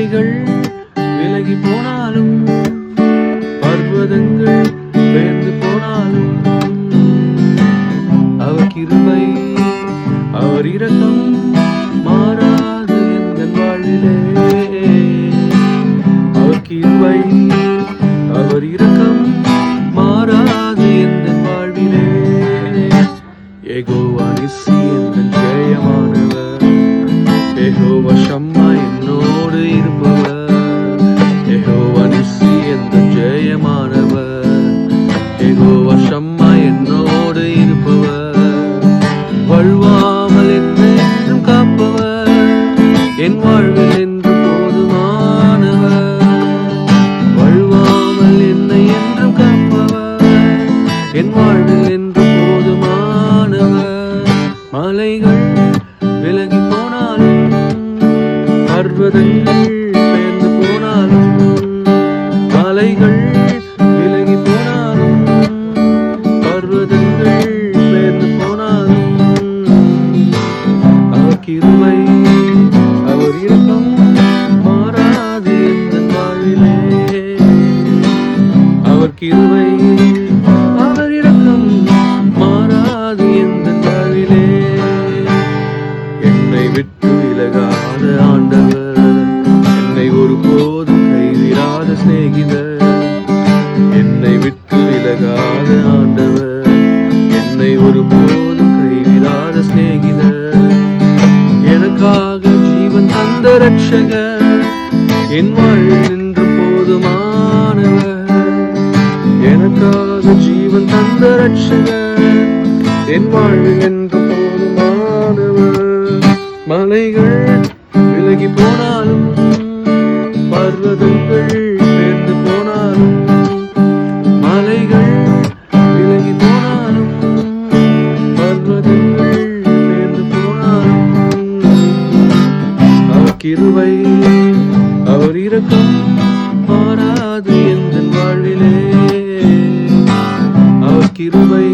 மலைகள் விலகி போனாலும் பர்வதங்கள் வேந்து போனாலும் அவர் கிருபை அவர் இரக்கம் வாழ்வில் என்று போதுமானவர் மலைகள் விலகி போனாலும் பர்வதங்கள் பெயர்ந்து போனாலும் மலைகள் விலகி போனாலும் பர்வதங்கள் பெயர்ந்து போனாலும் அவர் சிநேகிதர். என்னை விட்டு விலகாத ஆண்டவர். என்னை ஒருபோதும் கைவிடாத சிநேகிதர். எனக்காக ஜீவன் தந்த ரட்சகர் என் வாழ்வில் நின்று போதுமானவர். எனக்காக ஜீவன் தந்த ரட்சகர் என் வாழ்வில் நின்று போதுமானவர். மலைகள் விலகி போனாலும் பர்வதங்கள் கிருவை அவர் இரக்கம் மாறாது எந்த வாழ்விலே. அவர் கிருவை